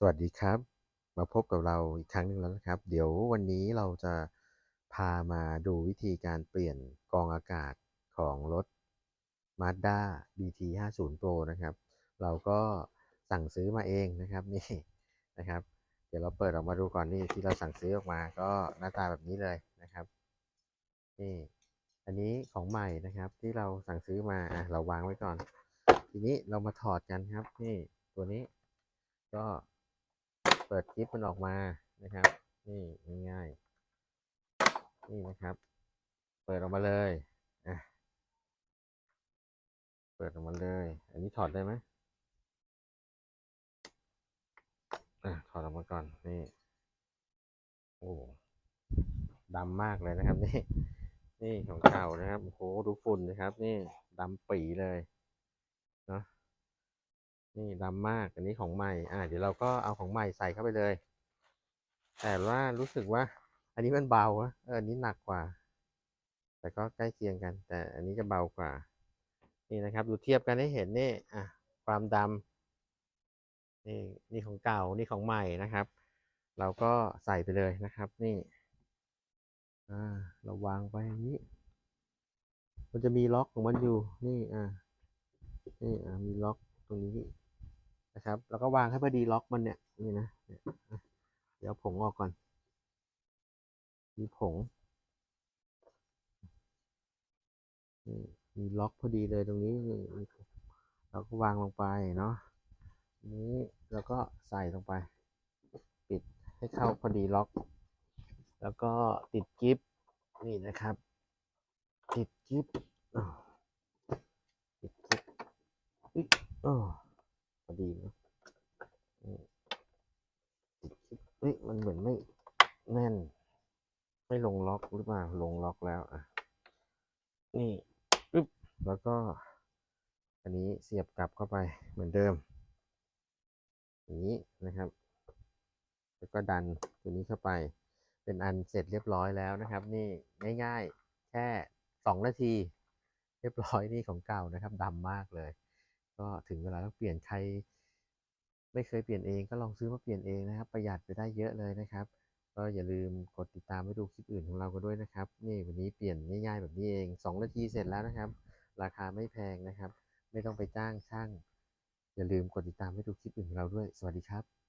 สวัสดีครับ มาพบกับเราอีกครั้งหนึ่งแล้วนะครับ เดี๋ยววันนี้เราจะพามาดูวิธีการเปลี่ยนกรองอากาศของรถ Mazda BT 50 Pro นะครับ เราก็สั่งซื้อมาเองนะครับนี่นะครับ เดี๋ยวเราเปิดออกมาดูก่อนนี่ที่เราสั่งซื้อออกมาก็หน้าตาแบบนี้เลยนะครับนี่อันนี้ของใหม่นะครับที่เราสั่งซื้อมาอะเราวางไว้ก่อน ทีนี้เรามาถอดกันครับนี่ตัวนี้ก็ เปิดคลิปมันออกมานะครับ นี่ง่ายๆนี่นะครับ เปิดออกมาเลยอะเปิดออกมาเลย อันนี้ถอดได้ไหมอะถอดออกมาก่อนนี่โอ้ดำมากเลยนะครับ นี่ นี่ของเก่านะครับโอ้โหดูฝุ่นนะครับ นี่ดำปีเลยเนาะ นี่ดำมากอันนี้ของใหม่ อ่าเดี๋ยวเราก็เอาของใหม่ใส่เข้าไปเลย แต่ว่ารู้สึกว่า อันนี้มันเบาอะเอออันนี้หนักกว่า แต่ก็ใกล้เคียงกัน แต่อันนี้จะเบากว่า นี่นะครับ ดูเทียบกันให้เห็นนี่อะความดำนี่นี่ของเก่านี่ของใหม่นะครับ เราก็ใส่ไปเลยนะครับ นี่อ่าเราวางไปอย่างนี้ มันจะมีล็อกของมันอยู่ นี่อ่านี่อ่ามีล็อกตรงนี้ นะครับ แล้วก็วางให้พอดีล็อกมันเนี่ยนี่นะเดี๋ยวผงออกก่อน มีผงมีล็อกพอดีเลยตรงนี้เราก็วางลงไปเนาะนี้แล้วก็ใส่ลงไป ปิดให้เข้าพอดีล็อก แล้วก็ติดกิฟนี่นะครับ ติดกิฟติดกิฟอุ๊ยอ้อพอดีเนาะนี่ติดกิฟเฮ้ยมันเหมือนไม่แน่น ไม่ลงล็อกหรือเปล่าลงล็อกแล้วอะนี่ปึ๊บแล้วก็ อันนี้เสียบกลับเข้าไปเหมือนเดิมอย่างนี้นะครับ แล้วก็ดันตัวนี้เข้าไป เป็นอันเสร็จเรียบร้อยแล้วนะครับ นี่ง่าย ๆ แค่สองนาที เรียบร้อยนี่ของเก่านะครับดำมากเลย ก็ถึงเวลาต้องเปลี่ยนใคร ไม่เคยเปลี่ยนเองก็ลองซื้อมาเปลี่ยนเองนะครับ ประหยัดไปได้เยอะเลยนะครับ ก็อย่าลืมกดติดตามไปดูคลิปอื่นของเราก็ด้วยนะครับ นี่วันนี้เปลี่ยนง่ายๆแบบนี้เอง 2 นาทีเสร็จแล้วนะครับ ราคาไม่แพงนะครับ ไม่ต้องไปจ้างช่าง อย่าลืมกดติดตามไปดูคลิปอื่นของเราด้วย สวัสดีครับ